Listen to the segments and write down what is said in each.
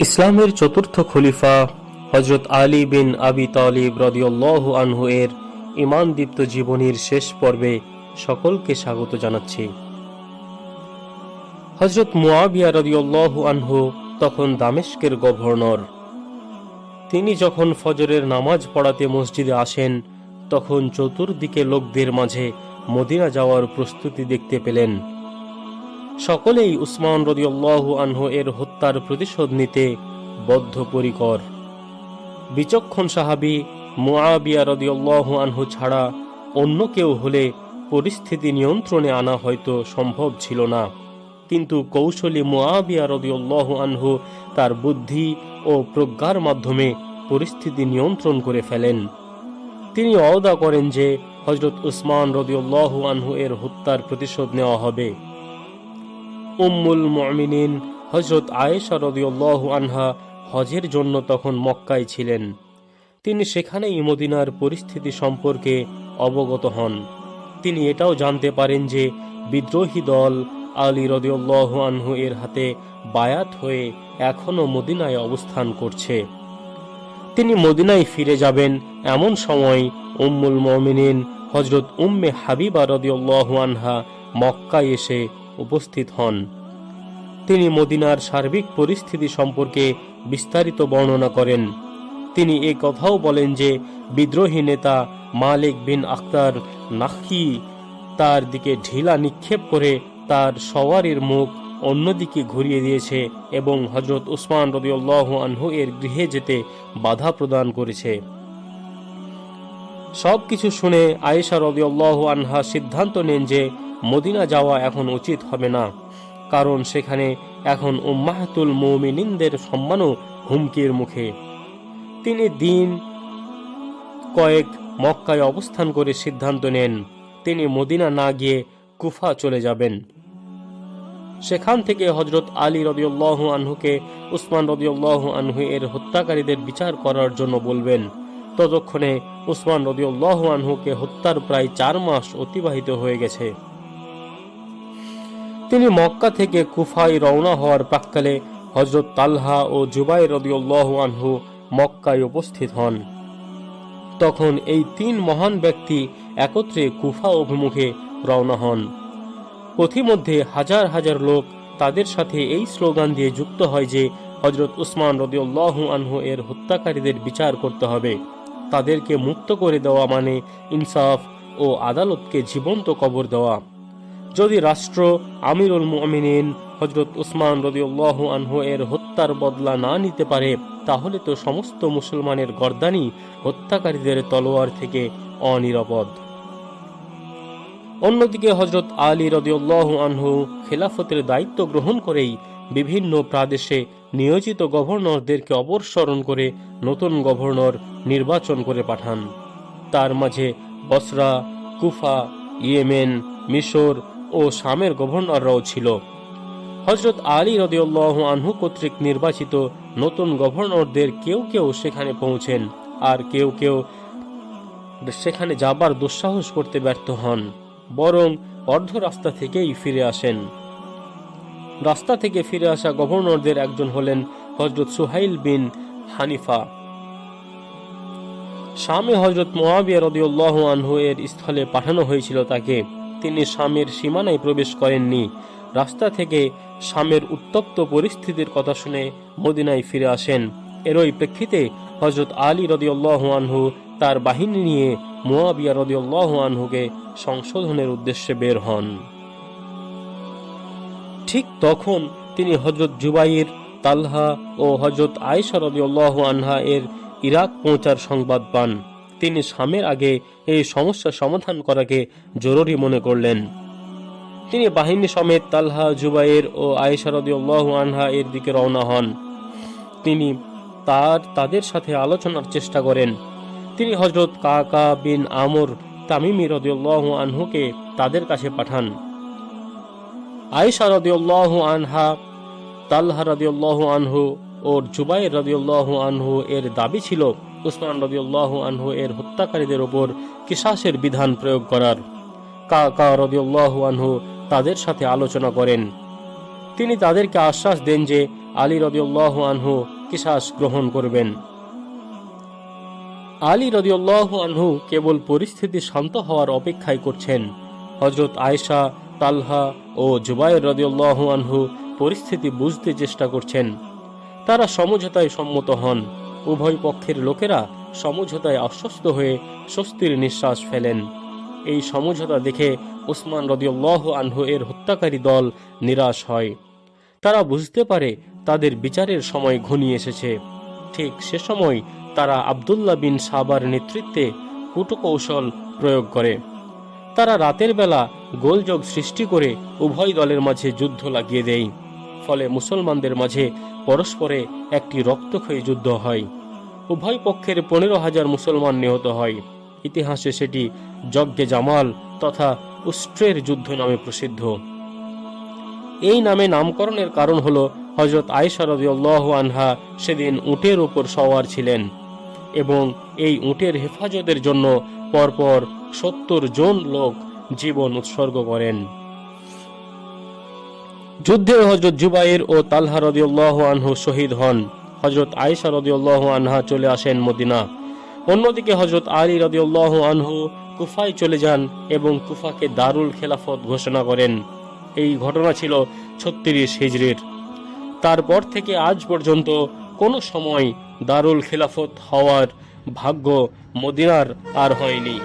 ইসলামের চতুর্থ খলিফা হজরত আলী বিন আবি তালিব রদিউল্লাহ আনহু এর ইমানদীপ্ত জীবনীর শেষ পর্বে সকলকে স্বাগত জানাচ্ছি। হজরত মুয়াবিয়া রদিউল্লাহ আনহু তখন দামেস্কের গভর্নর। তিনি যখন ফজরের নামাজ পড়াতে মসজিদে আসেন, তখন চতুর্দিকে লোকদের মাঝে মদিনা যাওয়ার প্রস্তুতি দেখতে পেলেন। সকলেই উসমান রদিউল্লাহু আনহু এর হত্যার প্রতিশোধ নিতে বদ্ধপরিকর। বিচক্ষণ সাহাবি মুআবিয়া রদিউল্লাহু আনহু ছাড়া অন্য কেউ হলে পরিস্থিতি নিয়ন্ত্রণে আনা হয়তো সম্ভব ছিল না। কিন্তু কৌশলী মুআবিয়া রদিউল্লাহু আনহু তার বুদ্ধি ও প্রজ্ঞার মাধ্যমে পরিস্থিতি নিয়ন্ত্রণ করে ফেলেন। তিনি অদা করেন যে হজরত উসমান রদিউল্লাহু আনহু এর হত্যার প্রতিশোধ নেওয়া হবে। উম্মুল মমিনিন হজরত আয়েশা রদিউল্লাহ আনহা হজের জন্য তখন মক্কায় ছিলেন। তিনি সেখানেই মদিনার পরিস্থিতি সম্পর্কে অবগত হন। তিনি এটাও জানতে পারেন যে, বিদ্রোহী দল আলী রদিউল্লাহ আনহু এর হাতে বায়াত হয়ে এখনও মদিনায় অবস্থান করছে। তিনি মদিনায় ফিরে যাবেন এমন সময় উম্মুল মমিনিন হজরত উম্মে হাবিবা রদিউল্লাহ আনহা মক্কায় এসে উপস্থিত হন। তিনি মদিনার সার্বিক পরিস্থিতি সম্পর্কে বিস্তারিত বর্ণনা করেন। তিনি এ কথাও বলেন যে, বিদ্রোহী নেতা মালিক বিন আখতার নাকি তার দিকে ঢিলা নিক্ষেপ করে তার সওয়ারির মুখ অন্যদিকে ঘুরিয়ে দিয়েছে এবং হজরত উসমান রদিউল্লাহ আনহু এর গৃহে যেতে বাধা প্রদান করেছে। সব কিছু শুনে আয়েশা রদিউল্লাহ আনহা সিদ্ধান্ত নেন যে মদিনা যাওয়া এখন উচিত হবে না। কারণ সেখানে এখন উম্মাহাতুল মৌমিনিনদের সম্মানও হুমকির মুখে। তিনি দিন কয়েক মক্কায় অবস্থান করে সিদ্ধান্ত নেন, তিনি মদিনা না গিয়ে কুফা চলে যাবেন। সেখান থেকে হজরত আলী রদিউল্লাহ আনহুকে, উসমান রদিউল্লাহ আনহু এর হত্যাকারীদের বিচার করার জন্য বলবেন। ততক্ষণে উসমান রদিউল্লাহ আনহুকে হত্যার প্রায় চার মাস অতিবাহিত হয়ে গেছে। তিনি মক্কা থেকে কুফায় রওনা হওয়ার প্রাক্কালে হজরত তালহা ও জুবাই রদিউল্লাহ আনহু মক্কায় উপস্থিত হন। তখন এই তিন মহান ব্যক্তি একত্রে কুফা অভিমুখে রওনা হন। পথিমধ্যে হাজার হাজার লোক তাদের সাথে এই স্লোগান দিয়ে যুক্ত হয় যে হজরত উসমান রদিউল্লাহ আনহু এর হত্যাকারীদের বিচার করতে হবে। তাদেরকে মুক্ত করে দেওয়া মানে ইনসাফ ও আদালতকে জীবন্ত কবর দেওয়া। যদি রাষ্ট্র আমিরুল মুমিনিন হজরত উসমান রদিউল্লাহ আনহু এর হত্যার বদলা না নিতে পারে, তাহলে তো সমস্ত মুসলমানের গর্দানি হত্যাকারীদের তলোয়ার থেকে অনিরাপদ। অন্যদিকে হজরত আলী রদিউল্লাহ আনহু খেলাফতের দায়িত্ব গ্রহণ করেই বিভিন্ন প্রাদেশে নিয়োজিত গভর্নরদেরকে অবসরণ করে নতুন গভর্নর নির্বাচন করে পাঠান। তার মাঝে বসরা, কুফা, ইয়েমেন, মিশর ও শামের গভর্নররাও ছিল। হজরত আলী রদিউল্লাহ আনহু কর্তৃক নির্বাচিত নতুন গভর্নরদের কেউ কেউ সেখানে পৌঁছেন আর কেউ কেউ সেখানে যাবার দুঃসাহস করতে ব্যর্থ হন, বরং অর্ধ রাস্তা থেকেই ফিরে আসেন। রাস্তা থেকে ফিরে আসা গভর্নরদের একজন হলেন হজরত সুহাইল বিন হানিফা। শামে হজরত মোয়াবিয়া রদিউল্লাহ আনহু এর স্থলে পাঠানো হয়েছিল তাকে। তিনি শামের সীমানায় প্রবেশ করেননি। রাস্তা থেকে শামের উত্তপ্ত পরিস্থিতির কথা শুনে মদিনায় ফিরে আসেন। এরই প্রেক্ষিতে হজরত আলী রদিউল্লাহ আনহু তার বাহিনী নিয়ে মুয়াবিয়া রদিউল্লাহ আনহুকে সংশোধনের উদ্দেশ্যে বের হন। ঠিক তখন তিনি হজরত জুবাইর, তালহা ও হজরত আয়েশা রদিউল্লাহ আনহা এর ইরাক পৌঁছার সংবাদ পান। তিনি স্বামীর আগে এই সমস্যা সমাধান করাকে জরুরি মনে করলেন। তিনি বাহিনী সমেত তালহা, জুবাইর ও আয়েশা রদিউল্লাহ আনহা এর দিকে রওনা হন। তিনি তার, তাদের সাথে আলোচনার চেষ্টা করেন। তিনি হজরত কাকা বিন আমর তামিমি রদিউল্লাহ আনহুকে তাদের কাছে পাঠান। আয়েশা রদিউল্লাহ আনহা, তালহা রদিউল্লাহ আনহু ও জুবাই রদিউল্লাহ আনহু এর দাবি ছিল উসমান রদিউল্লাহ আনহু এর হত্যাকারীদের ওপর কিসাসের বিধান প্রয়োগ করার। কা কা রদিউল্লাহ আনহু তাদের সাথে আলোচনা করেন। তিনি তাদেরকে আশ্বাস দেন যে আলী রদিউল্লাহ আনহু কিসাস গ্রহণ করবেন। আলী রদিউল্লাহ আনহু কেবল পরিস্থিতি শান্ত হওয়ার অপেক্ষায় করছেন। হজরত আয়েশা, তালহা ও জুবাইর রদিউল্লাহ আনহু পরিস্থিতি বুঝতে চেষ্টা করছেন। তারা সমঝোতায় সম্মত হন। উভয় পক্ষের লোকেরা সমঝোতায় আশ্বস্ত হয়ে স্বস্তির নিঃশ্বাস ফেলেন। এই সমঝোতা দেখে ওসমান রদিউল্লাহ আনহু এর হত্যাকারী দল নিরাশ হয়। তারা বুঝতে পারে তাদের বিচারের সময় ঘনিয়ে এসেছে। ঠিক সে সময় তারা আবদুল্লাহ বিন সাবার নেতৃত্বে কূটকৌশল প্রয়োগ করে। তারা রাতের বেলা গোলযোগ সৃষ্টি করে উভয় দলের মাঝে যুদ্ধ লাগিয়ে দেয়। ফলে মুসলমানদের মাঝে পরস্পরে একটি রক্তক্ষয়ী যুদ্ধ হয়। উভয় পক্ষের পনেরো হাজার মুসলমান নিহত হয়। ইতিহাসে সেটি যজ্ঞে জামাল তথা উস্ট্রের যুদ্ধ নামে প্রসিদ্ধ। এই নামে নামকরণের কারণ হল হজরত আয়েশা রদিউল্লাহ আনহা সেদিন উটের ওপর সওয়ার ছিলেন এবং এই উটের হেফাজতের জন্য পরপর সত্তর জন লোক জীবন উৎসর্গ করেন। যুদ্ধে হজরত জুবাইর ও তালহা রদিউল্লাহ আনহু শহীদ হন। হজরত আয়েশা রদিউল্লাহ আনহা চলে আসেন মদিনা। অন্যদিকে হজরত আলী রদিউল্লাহ আনহু কুফায় চলে যান এবং কুফাকে দারুল খেলাফত ঘোষণা করেন। এই ঘটনা ছিল ছত্রিশ হিজড়ির তারপর থেকে আজ পর্যন্ত কোনো সময় দারুল খেলাফত হওয়ার ভাগ্য মদিনার আর হয়নি।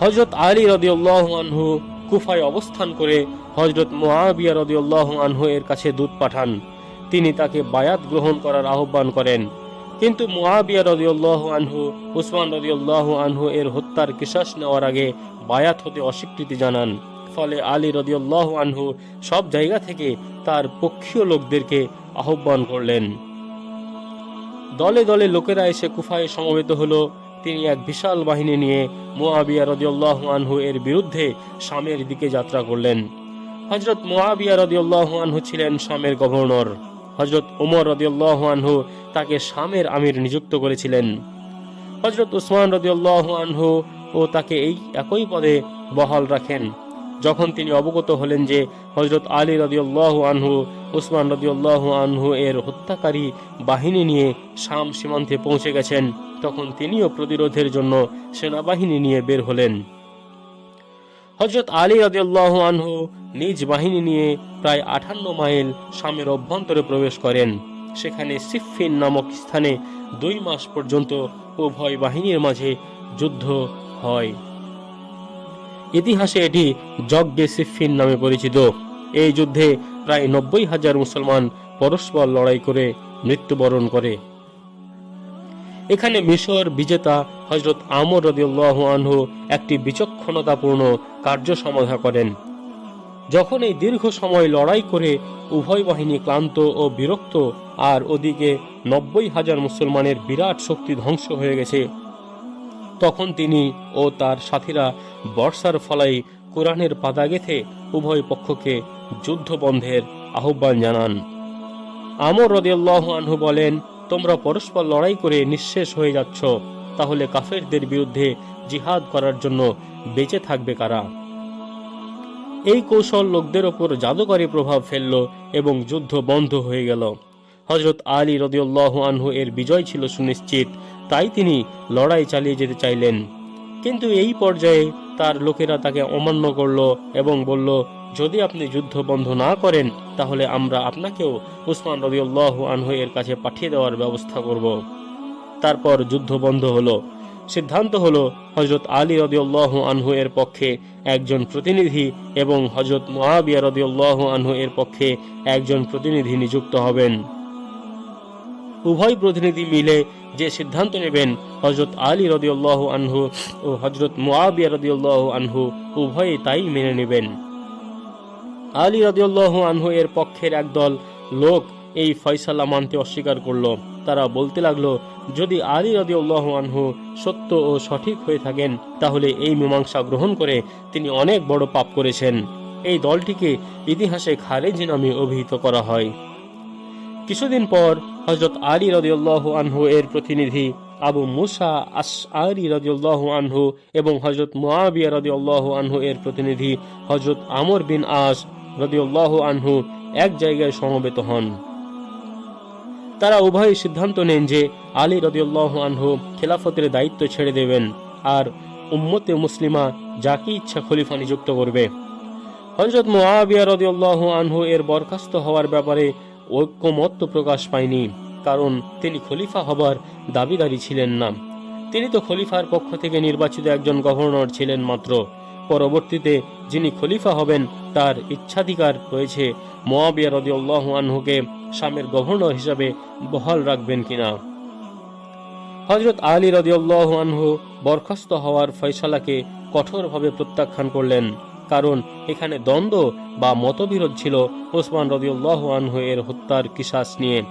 হজরত আলী রদিউল্লাহ আনহু কুফায় অবস্থান করে হজরত মোয়াবিয়া রদিউল্লাহ আনহু এর কাছে দূত পাঠান। তিনি তাকে বায়াত গ্রহণ করার আহ্বান করেন। কিন্তু মুআবিয়া রদিউল্লাহ আনহু, উসমান রদিউল্লাহ আনহু এর হত্যার কিসাস নেওয়ার আগে বায়াত হতে অস্বীকৃতি জানান। ফলে আলী রদিউল্লাহ আনহু সব জায়গা থেকে তার পক্ষীয় লোকদেরকে আহ্বান করলেন। দলে দলে লোকেরা এসে কুফায় সমবেত হলো। তিনি এক বিশাল বাহিনী নিয়ে মুআবিয়া রদিউল্লাহ আনহু এর বিরুদ্ধে শামের দিকে যাত্রা করলেন। হজরত মুআবিয়া রদিউল্লাহ আনহু ছিলেন শামের গভর্নর। হজরত উমর রদিউল্লাহ আনহু তাকে শামের আমির নিযুক্ত করেছিলেন। হজরত উসমান রদিউল্লাহ আনহু ও তাকে এই একই পদে বহাল রাখেন। যখন তিনি অবগত হলেন যে হজরত আলী রদিউল্লাহ আনহু, উসমান রদিউল্লাহ আনহু এর হত্যাকারী বাহিনী নিয়ে শাম সীমান্তে পৌঁছে গেছেন, তখন তিনিও প্রতিরোধের জন্য সেনাবাহিনী নিয়ে বের হলেন। হজরত আলী রদিউল্লাহ আনহু নিজ বাহিনী নিয়ে প্রায় আঠান্ন মাইল শামের অভ্যন্তরে প্রবেশ করেন। সেখানে সিফিন নামক স্থানে দুই মাস পর্যন্ত উভয় বাহিনীর মাঝে যুদ্ধ হয়। ইতিহাসে এটি যজ্ঞে সিফিন নামে পরিচিত। এই যুদ্ধে প্রায় নব্বই হাজার মুসলমান পরস্পর লড়াই করে মৃত্যুবরণ করে। এখানে মিশর, বিজেতা হজরত আমর রদিউল্লাহ আনহু একটি বিচক্ষণতাপূর্ণ কার্য সমাধা করেন। যখন এই দীর্ঘ সময় লড়াই করে উভয় বাহিনী ক্লান্ত ও বিরক্ত, আর ওদিকে নব্বই হাজার মুসলমানের বিরাট শক্তি ধ্বংস হয়ে গেছে, তখন তিনি ও তার সাথীরা বর্ষার ফলাই কোরআনের পাতা গেথে উভয় পক্ষকে যুদ্ধ বন্ধের আহ্বান জানান। আমর রদিয়াল্লাহ আনহু বলেন, তোমরা পরস্পর লড়াই করে নিঃশেষ হয়ে যাচ্ছ। তাহলে কাফেরদের বিরুদ্ধে জিহাদ করার জন্য বেঁচে থাকবে কারা? এই কৌশল লোকদের ওপর জাদুকরী প্রভাব ফেলল এবং যুদ্ধ বন্ধ হয়ে গেল। হজরত আলী রদিউল্লাহ আনহু এর বিজয় ছিল সুনিশ্চিত, তাই তিনি লড়াই চালিয়ে যেতে চাইলেন। কিন্তু এই পর্যায়ে তার লোকেরা তাকে অমান্য করল এবং বলল, যদি আপনি যুদ্ধ বন্ধ না করেন, তাহলে আমরা আপনাকেও উসমান রদিউল্লাহ আনহু এর কাছে পাঠিয়ে দেওয়ার ব্যবস্থা করব। তারপর যুদ্ধ বন্ধ হলো। সিদ্ধান্ত হলো হজরত আলী রদিউল্লাহ আনহু এর পক্ষে একজন প্রতিনিধি এবং হজরত মোয়াবিয়া রদিউল্লাহ আনহু এর পক্ষে একজন প্রতিনিধি নিযুক্ত হবেন। উভয় প্রতিনিধি মিলে যে সিদ্ধান্ত নেবেন হজরত আলী রদিউল্লাহ আনহু ও হজরত মোয়াবিয়া রদিউল্লাহ আনহু উভয়ে তাই মেনে নেবেন। আলী রদিউল্লাহ আনহু এর পক্ষের একদল লোক এই ফয়সালা মানতে অস্বীকার করল। তারা বলতে লাগল, যদি আলী রদিউল্লাহ আনহু সত্য ও সঠিক হয়ে থাকেন, তাহলে এই মীমাংসা গ্রহণ করে তিনি অনেক বড় পাপ করেছেন। এই দলটিকে ইতিহাসে খারেজ নামে অভিহিত করা হয়। কিছুদিন পর হজরত আলী রদিউল্লাহ আনহু এর প্রতিনিধি আবু মুসা আস আরি রদিউল্লাহ আনহু এবং হজরত মুআবিয়া রদিউল্লাহ আনহু এর প্রতিনিধি হজরত আমর বিন আস রদিউল্লাহ আনহু এক জায়গায় সমবেত হন। তারা উভয়ই সিদ্ধান্ত নেন যে আলী রদিউল্লাহ আনহু খেলাফতের দায়িত্ব ছেড়ে দেবেন আর উম্মতে মুসলিমা যাকে ইচ্ছা খলিফা নিযুক্ত করবে। হজরত মোয়াবিয়া রদিউল্লাহ আনহু এর বরখাস্ত হওয়ার ব্যাপারে ঐক্যমত্য প্রকাশ পায়নি, কারণ তিনি খলিফা হবার দাবিদারি ছিলেন না। তিনি তো খলিফার পক্ষ থেকে নির্বাচিত একজন গভর্নর ছিলেন মাত্র। পরবর্তীতে যিনি খলিফা হবেন, তার ইচ্ছাধিকার রয়েছে। মোয়াবিয়া রদিউল্লাহ আনহুকে শামের গভর্নর হিসাবে বহাল রাখবেন কিনা? হজরত আলী রদিউল্লাহ আনহু বরখাস্ত হওয়ার ফয়সালাকে কঠোরভাবে প্রত্যাখ্যান করলেন। কারণ এখানে দ্বন্দ্ব বা মতবিরোধ ছিল ওসমান রদিউল্লাহ আনহু এর হত্যার কিসাস নিয়ে।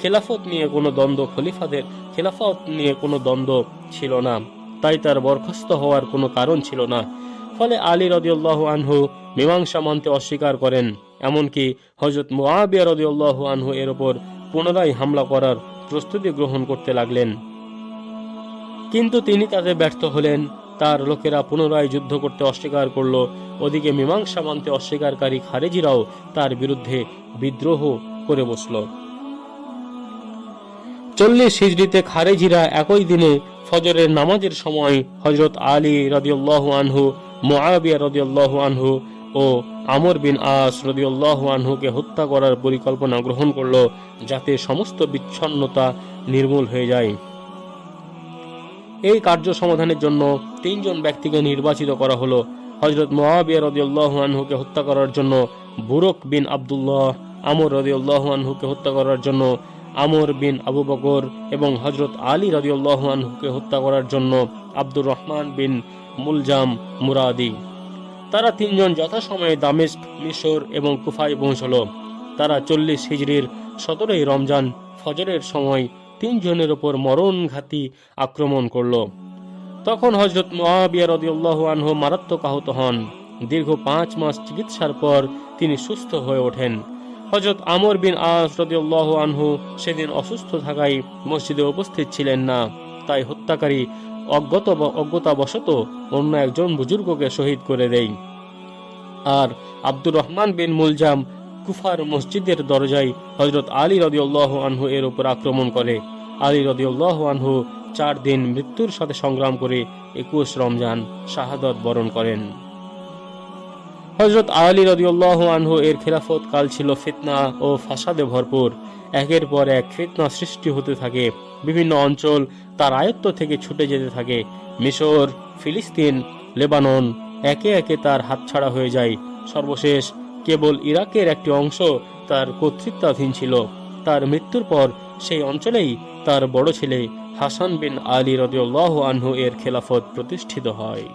খেলাফত নিয়ে কোনো দ্বন্দ্ব, খলিফাদের খেলাফত নিয়ে কোনো দ্বন্দ্ব ছিল না। তাই তার বরখাস্ত হওয়ার কোনো কারণ ছিল না। ফলে আলী রদিউল্লাহ আনহু মীমাংসা মানতে অস্বীকার করেন। এমনকি হজরত মুআবিয়া রদিউল্লাহ আনহু এর ওপর পুনরায় হামলা করার প্রস্তুতি গ্রহণ করতে লাগলেন। কিন্তু তিনি তাতে ব্যর্থ হলেন। তার লোকেরা পুনরায় যুদ্ধ করতে অস্বীকার করল। ওদিকে মীমাংসা মানতে অস্বীকারী খারেজিরাও তার বিরুদ্ধে বিদ্রোহ করে বসল। চল্লিশ হিজড়িতে খারেজিরা একই দিনে ফজরের নামাজের সময় হজরত আলী রদিউল্লাহ আনহু মোয়াবিয়া রদিউল্লাহ আনহু ও আমর বিন আস রদিউল্লাহ আনহুকে হত্যা করার পরিকল্পনা গ্রহণ করল যাতে সমস্ত বিচ্ছন্নতা নির্মূল হয়ে যায়। এই কার্য সমাধানের জন্য তিনজন ব্যক্তিকে নির্বাচিত করা হলো। হজরত মোয়াবিয়া রদিউল্লাহ আনহুকে হত্যা করার জন্য বুরক বিন আবদুল্লাহ, আমর রদিউল্লাহ আনহুকে হত্যা করার জন্য আমর বিন আবু বকর এবং হজরত আলী রদিউল্লাহ আনহুকে হত্যা করার জন্য আব্দুর রহমান বিন মুলজাম, মুরাদি। তারা তিনজন যথাসময়ে দামেস্ক, মিশর এবং কুফায় পৌঁছল। তারা চল্লিশ হিজড়ির সতেরোই রমজান ফজরের সময় তিনজনের ওপর মরণঘাতী আক্রমণ করল। তখন হজরত মোয়াবিয়া রদিউল্লাহ আনহু মারাত্মক আহত হন। দীর্ঘ পাঁচ মাস চিকিৎসার পর তিনি সুস্থ হয়ে ওঠেন। হজরত আমর বিন আস রদিউল্লাহ আনহু সেদিন অসুস্থ থাকায় মসজিদে উপস্থিত ছিলেন না। তাই হত্যাকারী অজ্ঞত অজ্ঞতাবশত অন্য একজন বুজুর্গকে শহীদ করে দেয় আর আব্দুর রহমান বিন মুলজাম কুফার মসজিদের দরজায় হজরত আলী রদিউল্লাহ আনহু এর উপর আক্রমণ করে। আলী রদিউল্লাহ আনহু চার দিন মৃত্যুর সাথে সংগ্রাম করে একুশ রমজান শাহাদত বরণ করেন। হজরত আলী রদিউল্লাহ আনহু এর খেলাফত কাল ছিল ফিতনা ও ফাসাদে ভরপুর। একের পর এক ফিতনা সৃষ্টি হতে থাকে। বিভিন্ন অঞ্চল তার আয়ত্ত থেকে ছুটে যেতে থাকে। মিশর, ফিলিস্তিন, লেবানন একে একে তার হাতছাড়া হয়ে যায়। সর্বশেষ কেবল ইরাকের একটি অংশ তার কর্তৃত্বাধীন ছিল। তার মৃত্যুর পর সেই অঞ্চলেই তার বড় ছেলে হাসান বিন আলী রদিউল্লাহ আনহু এর খেলাফত প্রতিষ্ঠিত হয়।